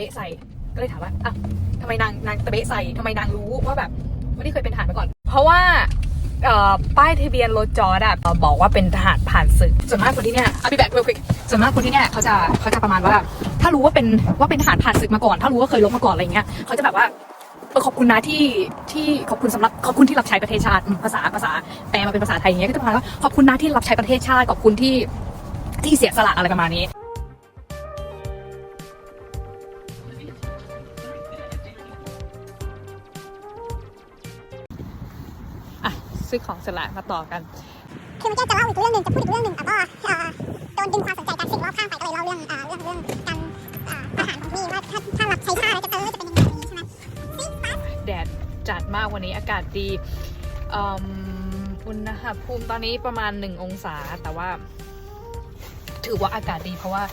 เบะใส่ ก็เลยถามว่าอะทำไมนางนางตะเบะใส่ทำไมนางรู้ว่าแบบไม่ได้เคยเป็นทหารมาก่อน เพราะว่าเอ่อป้ายทะเบียนรถจอร์ดอะบอกว่าเป็นทหารผ่านศึกส่วนมากคนที่เนี่ยเอาพี่แบ็คเร็วควิกส่วนมากคนที่เนี่ยเขาจะเขาจะประมาณว่า ถ้ารู้ว่าเป็นว่าเป็นทหารผ่านศึกมาก่อน ถ้ารู้ว่าเคยรบมาก่อนอะไรเงี้ยเขาจะแบบว่าเออขอบคุณนะที่ที่ขอบคุณสำหรับขอบคุณที่รับใช้ประเทศชาติอืมภาษาภาษาแปลมาเป็นภาษาไทยอย่างเงี้ยก็จะประมาณว่าขอบคุณนะที่รับใช้ประเทศชาติขอบคุณที่ที่เสียสละอะไรประมาณนี้ ซื้อของเสร็จแล้วมาต่อกันคือเมื่อกี้จะเล่าอีกเรื่องหนึ่งจะพูดอีกเรื่องหนึ่งแต่ก็เอ่อโดนดึงความสนใจการสิ่งรอบข้างไปก็เลยเล่าเรื่องเอ่อเรื่องเรื่องการเอ่อทหารของที่ว่าถ้าถ้ารับใช้ชาติแล้วจะเออจะเป็นยังไงอย่างนี้ใช่ไหมแดดจัดมากวันนี้อากาศดีเอิ่มอุณหภูมิตอนนี้ประมาณ 1 องศาแต่ว่า ถือว่าอากาศดีเพราะว่า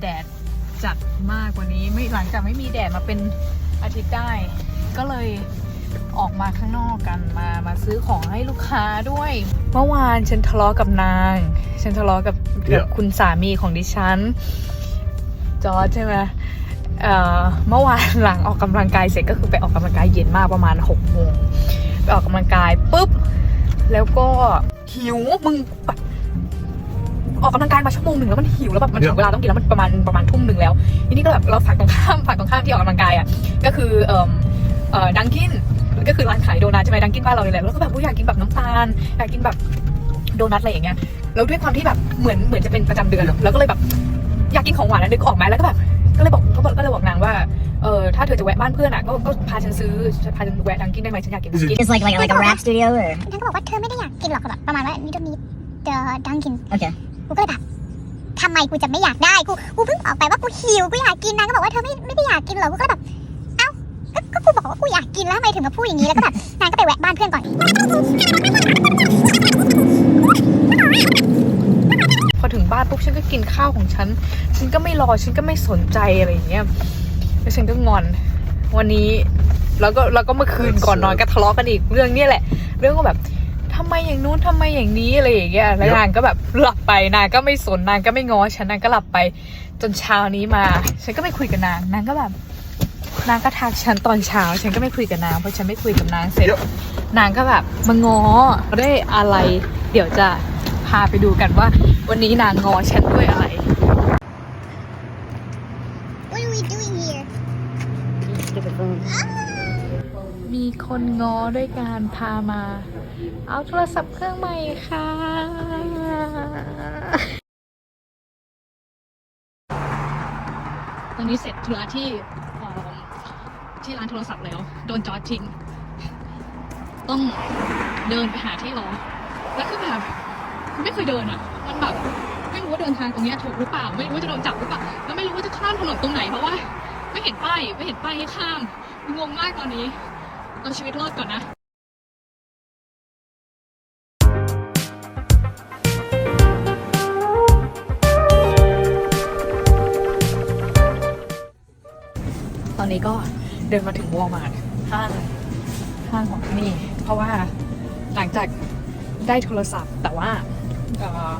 แดดจัดมากกว่านี้ไม่หลังจากไม่มีแดดมาเป็นอาทิตย์ได้ ก็เลย ออกมาข้างนอกกันมามาซื้อของให้ลูกค้าด้วย เมื่อวานฉันทะเลาะกับนาง ฉันทะเลาะกับกับคุณสามีของดิฉัน จอร์จใช่ไหมเอ่อเมื่อวานหลังออกกำลังกายเสร็จก็คือไปออกกำลังกายเย็นมากประมาณ6กโมงไปออกกำลังกายปุ๊บ แล้วก็หิวมึงแบบออกกำลังกายมาชั่วโมงหนึ่งแล้วมันหิวแล้วแบบมันถึงเวลาต้องกินแล้วมันประมาณประมาณทุ่มหนึ่งแล้วทีนี้ก็แบบเราฝากตรงข้ามฝากตรงข้ามที่ออกกำลังกายอะก็คือเอ่อเอ่อ ดังกินก็คือร้านขายโดนัทใช่ไหมดังกินบ้านเราเลยแหละแล้วก็แบบอุ๊ยอยากกินแบบน้ำตาลอยากกินแบบโดนัทอะไรอย่างเงี้ยแล้วด้วยความที่แบบเหมือนเหมือนจะเป็นประจำเดือนอะแล้วก็เลยแบบอยากกินของหวานแล้วนึกออกไหมแล้วก็แบบก็เลยบอกก็บอกก็เลยบอกนางว่าเออถ้าเธอจะแวะบ้านเพื่อนอะก็ก็พาฉันซื้อพาฉันแวะดังกินได้ไหมฉันอยากกินดังกิน Just like like like a rap studio or ท่านก็บอกว่าเธอไม่ได้อยากกินหรอกแบบประมาณว่านี่ต้องมีเดอะดังกิน okay. กูก็เลยแบบทำไมกูจะไม่อยากได้กูกูเพิ่งออกไปว่ากูหิวกูอยากกินนางก็บอกว่าเธอไม่ไม่ได้อยากกินเหรอกูก็เลยแบบเอ้าก็ก็กูบอกว่ากูอยากกินแล้วทำไมถึงมาพูดอย่างนี้แล้วก็แบบนางก็ไปแวะบ้านเพื่อนก่อน พอถึงบ้านปุ๊บฉันก็กินข้าวของฉัน ฉันก็ไม่รอฉันก็ไม่สนใจอะไรอย่างเงี้ยแล้วฉันก็งอน วันนี้แล้วก็แล้วก็เมื่อคืนก่อนนอนก็ทะเลาะกันอีกเรื่องเนี้ยแหละ เรื่องว่าแบบทำไมอย่างนู้นทำไมอย่างนี้อะไรอย่างเงี้ยแล้วนางก็แบบหลับไปนางก็ไม่สนนางก็ไม่ง้อฉันนางก็หลับไป จนเช้านี้มา ฉันก็ไม่คุยกับนางนางก็แบบ นางก็ทักฉันตอนเช้า ฉันก็ไม่คุยกับนางเพราะฉันไม่คุยกับนางเสร็จ นางก็แบบมาง้อด้วยอะไร เดี๋ยวจะพาไปดูกันว่า วันนี้นางง้อฉันด้วยอะไร What are we doing here มีคนง้อด้วยการพามา เอาโทรศัพท์เครื่องใหม่ค่ะ ตอนนี้เสร็จธุระที่เอ่อ ที่ร้านโทรศัพท์แล้ว โดนจอดทิ้ง ต้องเดินไปหาที่รอแล้วคือแบบไม่เคยเดินอะ มันแบบไม่รู้ว่าเดินทางตรงนี้ถูกหรือเปล่า ไม่รู้ว่าจะโดนจับหรือเปล่าแล้วไม่รู้ว่าจะข้ามถนนตรงไหนเพราะว่า ไม่เห็นป้ายไม่เห็นป้ายให้ข้ามงงมากตอนนี้เอาชีวิตรอดก่อนนะตอนนี้ก็ เดินมาถึงวอลมาร์ทห้างห้างของที่นี่ เพราะว่าหลังจากได้โทรศัพท์ แต่ว่าเอ่อ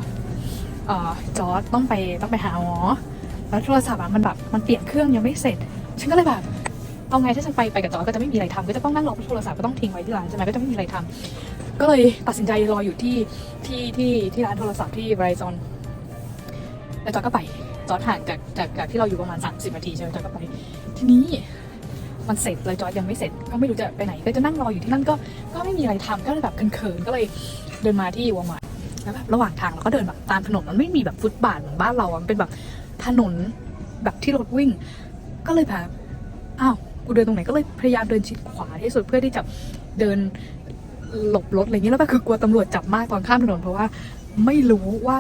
เอ่อจอร์ดต้องไปต้องไปหาหมอแล้วโทรศัพท์อะมันแบบมันเปลี่ยนเครื่องยังไม่เสร็จ ฉันก็เลยแบบเอาไงถ้าฉันไปไปกับจอร์จก็จะไม่มีอะไรทำก็จะต้องนั่งรอโทรศัพท์ก็ต้องทิ้งไว้ที่ร้านใช่ไหมก็จะไม่มีอะไรทำก็เลยตัดสินใจรออยู่ที่ที่ที่ที่ร้านโทรศัพท์ที่ไรซอนแล้วจอร์จก็ไปจอร์จห่างจากจากจากที่เราอยู่ประมาณ 30นาทีใช่ไหมจอร์จก็ไปทีนี้ มันเสร็จเลยจอร์จยังไม่เสร็จก็ไม่รู้จะไปไหนก็จะนั่งรออยู่ที่นั่นก็ก็ไม่มีอะไรทำก็เลยแบบเขินๆก็เลยเดินมาที่วอลมาร์ทแล้วแบบระหว่างทางเราก็เดินแบบตามถนนมันไม่มีแบบฟุตบาทเหมือนบ้านเราอะมันเป็นแบบถนนแบบที่รถวิ่ง ก็เลยแบบอ้าวกูเดินตรงไหนก็เลยพยายามเดินชิดขวาที่สุดเพื่อที่จะเดินหลบรถอะไรอย่างเงี้ยแล้วก็คือกลัวตำรวจจับมากตอนข้ามถนนเพราะว่าไม่รู้ว่า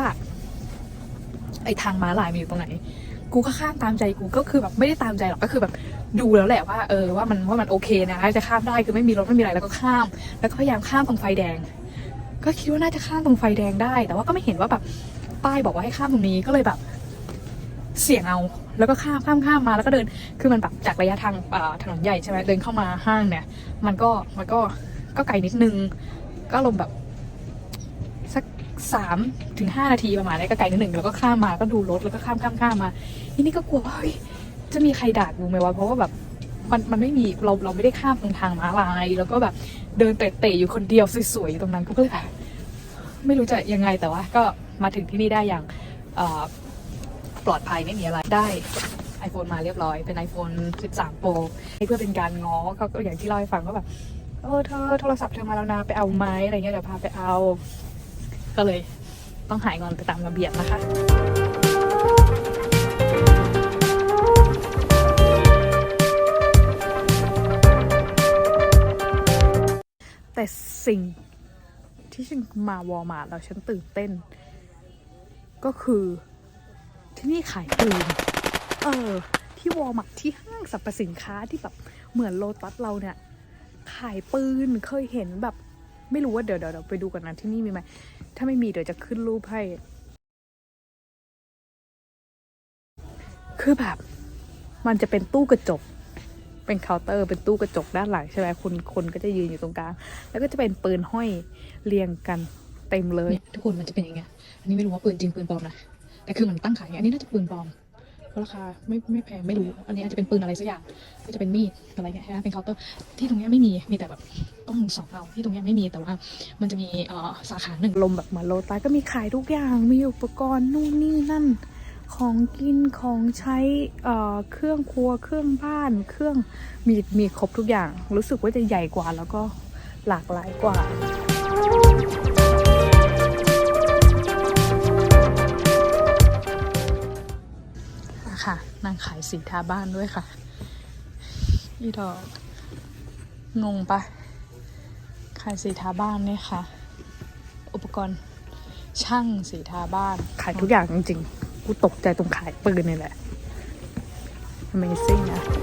ไอ้ทางม้าลายมันอยู่ตรงไหน กูก็ข้ามตามใจกูก็คือแบบไม่ได้ตามใจหรอกก็คือแบบดูแล้วแหละว่าเออว่ามันว่ามันโอเคนะจะข้ามได้คือไม่มีรถไม่มีอะไรแล้วก็ข้าม แล้วก็พยายามข้ามตรงไฟแดง ก็คิดว่าน่าจะข้ามตรงไฟแดงได้ แต่ว่าก็ไม่เห็นว่าแบบป้ายบอกว่าให้ข้ามตรงนี้ก็เลยแบบ เสี่ยงเอาแล้วก็ข้ามข้ามข้ามมาแล้วก็เดิน คือมันแบบจากระยะทางถนนใหญ่ใช่ไหมเดินเข้ามาห้างเนี่ย มันก็มันก็ก็ไกลนิดนึง ก็ลงแบบสัก สามถึงห้านาทีประมาณนี้ก็ไกลนิดหนึ่งแล้วก็ข้ามมาก็ดูรถแล้วก็ข้ามข้ามข้ามมาทีนี้ก็กลัวว่าเฮ้ยจะมีใครด่ากูไหมวะเพราะว่าแบบมันมันไม่มีเราเราไม่ได้ข้ามตรงทางม้าลายแล้วก็แบบเดินเตะๆอยู่คนเดียวสวยๆตรงนั้นกูก็เลยแบบไม่รู้จะยังไงแต่ว่าก็มาถึงที่นี่ได้อย่างปลอดภัยไม่มีอะไรได้ iPhone มาเรียบร้อย เป็น iPhone 13 Pro เพื่อเป็นการง้อก็ก็อย่างที่เล่าให้ฟังว่าแบบเออเธอโทรศัพท์เธอมาแล้วนะไปเอาไหมอะไรเงี้ยเดี๋ยวพาไปเอา ก็เลยต้องหายงอนไปตามระเบียบนะคะแต่สิ่งที่ฉันมาวอลมาแล้วฉันตื่นเต้น ก็คือที่นี่ขายปืน เออ ที่วอลมาที่ห้างสรรพสินค้าที่แบบเหมือนโลตัสเราเนี่ย ขายปืนเคยเห็นแบบ ไม่รู้ว่าเดี๋ยวเดี๋ยวเดี๋ยวไปดูกันนะที่นี่มีไหม ถ้าไม่มีเดี๋ยวจะขึ้นรูปให้ คือแบบ มันจะเป็นตู้กระจก เป็นเคาน์เตอร์ เป็นตู้กระจกด้านหลังใช่ไหมคนคนก็จะยืนอยู่ตรงกลาง แล้วก็จะเป็นปืนห้อยเรียงกันเต็มเลย ทุกคนมันจะเป็นอย่างเงี้ย อันนี้ไม่รู้ว่าปืนจริงปืนปลอมนะ แต่คือมันตั้งขายอย่างนนี้น่าจะปืนปลอม ราะราคาไม่ไม่แพงไม่รู้ อันนี้อาจจะเป็นปืนอะไรสักอย่างก็จะเป็นมีดอะไรเงี้ยนะเป็นเคาน์เตอร์ที่ตรงนี้ไม่มีมีแต่แบบต้องสองเอาที่ตรงนี้ไม่มีแต่ว่า มันจะมีเออสาขาหนึ่งลมแบบเหมือนโลตัสก็มีขายทุกอย่างมีอุปกรณ์นู่นนี่นั่น ของกินของใช้เออเครื่องครัวเครื่องบ้าน เครื่องมีมีครบทุกอย่าง รู้สึกว่าจะใหญ่กว่าแล้วก็หลากหลายกว่าางขายสีทาบ้านด้วยค่ะ อีดอก งงปะขายสีทาบ้านเนี่ยค่ะ อุปกรณ์ช่างสีทาบ้าน ขายทุกอย่างจริงๆ กูตกใจตรงขายปืนนี่แหละ Amazing นะ